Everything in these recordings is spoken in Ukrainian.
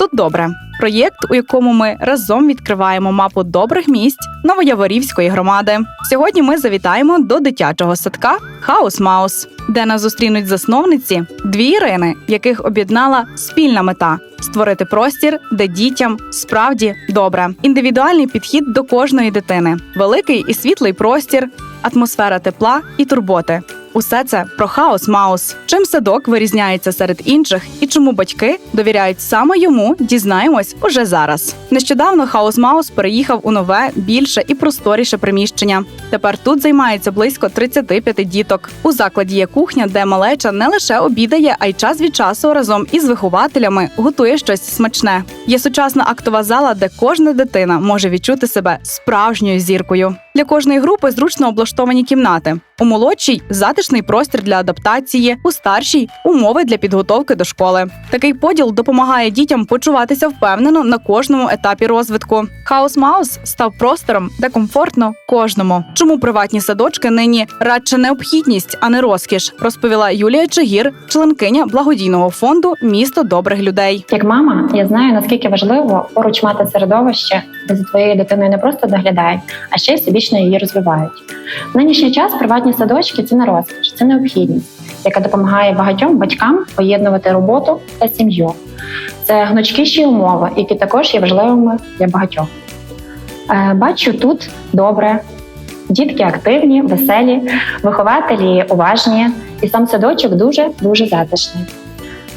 Тут добре. Проєкт, у якому ми разом відкриваємо мапу добрих місць Новояворівської громади. Сьогодні ми завітаємо до дитячого садка Хаус Маус, де нас зустрінуть засновниці дві Ірини, яких об'єднала спільна мета створити простір, де дітям справді добре. Індивідуальний підхід до кожної дитини, великий і світлий простір, атмосфера тепла і турботи. Усе це про хаос Маус. Чим садок вирізняється серед інших і чому батьки довіряють саме йому, дізнаємось уже зараз. Нещодавно хаос Маус переїхав у нове, більше і просторіше приміщення. Тепер тут займається близько 35 діток. У закладі є кухня, де малеча не лише обідає, а й час від часу разом із вихователями готує щось смачне. Є сучасна актова зала, де кожна дитина може відчути себе справжньою зіркою. Для кожної групи зручно облаштовані кімнати. У молодшій затишний простір для адаптації, у старшій умови для підготовки до школи. Такий поділ допомагає дітям почуватися впевнено на кожному етапі розвитку. Хаус Маус став простором, де комфортно кожному. Чому приватні садочки нині радше необхідність, а не розкіш, розповіла Юлія Чигір, членкиня благодійного фонду Місто добрих людей. Як мама, я знаю наскільки важливо поруч мати середовище, де за твоєю дитиною не просто доглядають, а ще й всебічно її розвивають. В нинішній час приватні садочки це не розкіш, це необхідність, яка допомагає багатьом батькам поєднувати роботу та сім'ю. Це гнучкіші умови, які також є важливими для багатьох. Е, Бачу тут добре. Дітки активні, веселі, вихователі уважні, і сам садочок дуже дуже затишний.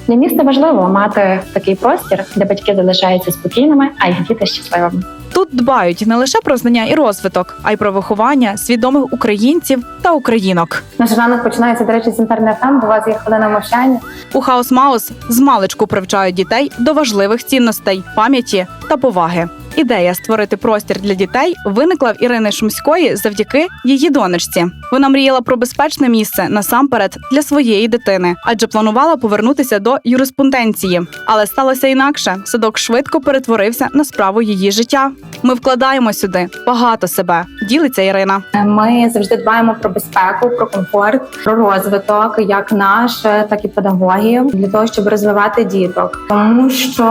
Для міста важливо мати такий простір, де батьки залишаються спокійними, а їх діти щасливими. Тут дбають не лише про знання і розвиток, а й про виховання свідомих українців та українок. Наш ранок починається, до речі, з інтернетом. там, до вас є хвилина мовчання. У хаос Маус з маличку привчають дітей до важливих цінностей, пам'яті та поваги. Ідея створити простір для дітей виникла в Ірини Шумської завдяки її донечці. Вона мріяла про безпечне місце насамперед для своєї дитини, адже планувала повернутися до юриспруденції. Але сталося інакше. Садок швидко перетворився на справу її життя. Ми вкладаємо сюди багато себе. Ділиться Ірина. Ми завжди дбаємо про безпеку, про комфорт, про розвиток, як наш, так і педагогів, для того, щоб розвивати діток. Тому що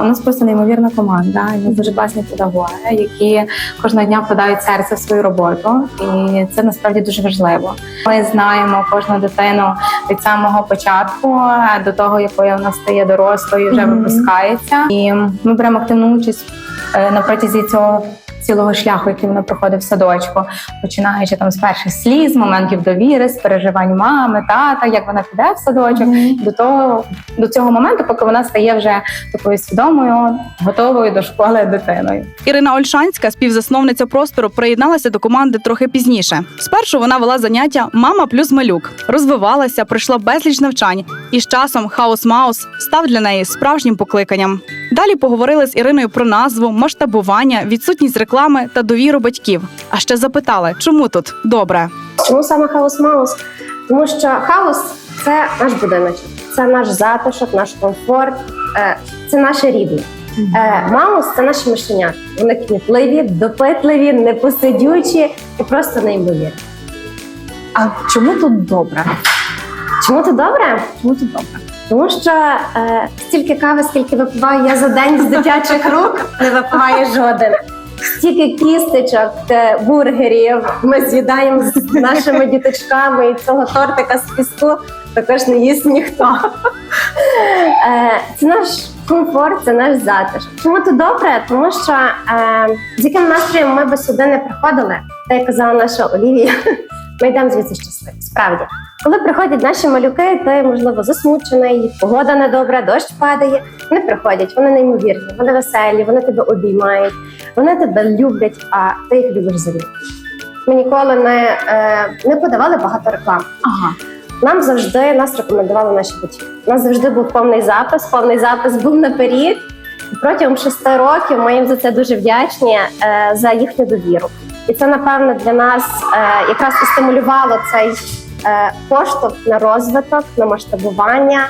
у нас просто неймовірна команда. нас дуже класні педагоги, які кожного дня вкладають серце в свою роботу, і це насправді дуже важливо. Ми знаємо кожну дитину від самого початку до того, якою вона стає дорослою, вже випускається. І ми беремо активну участь е, на протязі цього. Цілого шляху, який вона проходить в садочку, починаючи там з перших сліз, моментів довіри, з переживань мами, тата, як вона піде в садочок, до того до цього моменту, поки вона стає вже такою свідомою, готовою до школи дитиною. Ірина Ольшанська, співзасновниця простору, приєдналася до команди трохи пізніше. Спершу вона вела заняття Мама плюс малюк, розвивалася, пройшла безліч навчань, і з часом хаос Маус став для неї справжнім покликанням. Далі поговорили з Іриною про назву, масштабування, відсутність реклами та довіру батьків. А ще запитали, чому тут добре. Чому саме хаос маус? Тому що хаос це наш будиночок, це наш затишок, наш комфорт, е, це наше рідне. Е, Маус це наші мишенята. Вони кмітливі, допитливі, непосидючі і просто неймовірні. А чому тут добре? Чому це добре? Чому тут добре? Тому що е, стільки кави, скільки випиваю я за день з дитячих рук, не випиває жоден. Стільки кістечок, е, бургерів ми з'їдаємо з нашими діточками і цього тортика з піску також не їсть ніхто. Е, це наш комфорт, це наш затишок. Чому це добре? Тому що е, з яким настроєм ми би сюди не приходили, та як казала наша Олівія, ми йдемо звідси щасливі. Справді. Коли приходять наші малюки, ти можливо засмучений, погода недобра, дощ падає. Вони приходять, вони неймовірні, вони веселі, вони тебе обіймають, вони тебе люблять, а ти їх любиш за них. Ми ніколи не, е, не подавали багато реклам. Ага. Нам завжди нас рекомендували наші батьки. У нас завжди був повний запис, повний запис був наперед. Протягом шести років ми їм за це дуже вдячні е, за їхню довіру. І це, напевно, для нас е, якраз і стимулювало цей е, поштовх на розвиток, на масштабування.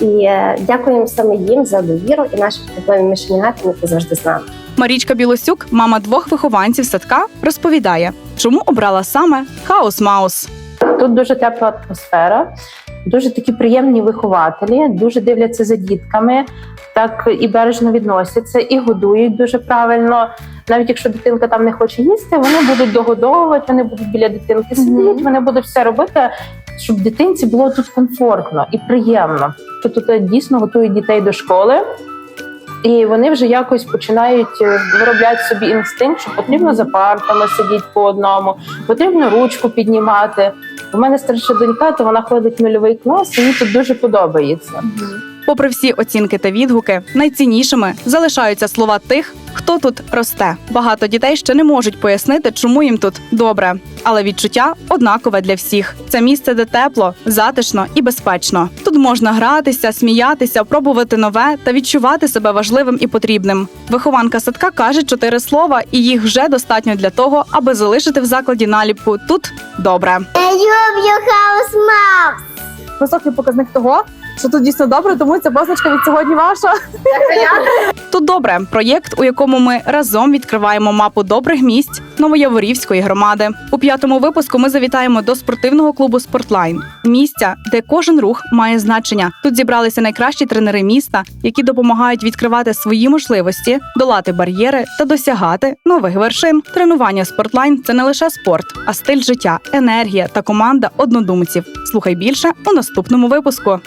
І е, дякуємо саме їм за довіру і нашим тепловим мишенятам, які завжди з нами. Марічка Білосюк, мама двох вихованців садка, розповідає, чому обрала саме хаос Маус. Тут дуже тепла атмосфера. дуже такі приємні вихователі, дуже дивляться за дітками, так і бережно відносяться, і годують дуже правильно. Навіть якщо дитинка там не хоче їсти, вони будуть догодовувати, вони будуть біля дитинки сидіти, вони будуть все робити, щоб дитинці було тут комфортно і приємно. Що тут е, дійсно готують дітей до школи. І вони вже якось починають е, виробляти собі інстинкт, що потрібно за партами сидіти по одному, потрібно ручку піднімати. У мене старша донька, то вона ходить в нульовий клас, і їй тут дуже подобається. Попри всі оцінки та відгуки, найціннішими залишаються слова тих, хто тут росте. Багато дітей ще не можуть пояснити, чому їм тут добре, але відчуття однакове для всіх. Це місце, де тепло, затишно і безпечно. Тут можна гратися, сміятися, пробувати нове та відчувати себе важливим і потрібним. Вихованка садка каже чотири слова, і їх вже достатньо для того, аби залишити в закладі наліпку тут добре. Я люблю хаус Маус. Високий показник того, що тут дійсно добре, тому ця позначка від сьогодні ваша. Тут добре проєкт, у якому ми разом відкриваємо мапу добрих місць Новояворівської громади. У п'ятому випуску ми завітаємо до спортивного клубу Спортлайн, місця, де кожен рух має значення. Тут зібралися найкращі тренери міста, які допомагають відкривати свої можливості, долати бар'єри та досягати нових вершин. Тренування Спортлайн це не лише спорт, а стиль життя, енергія та команда однодумців. Слухай більше у наступному випуску.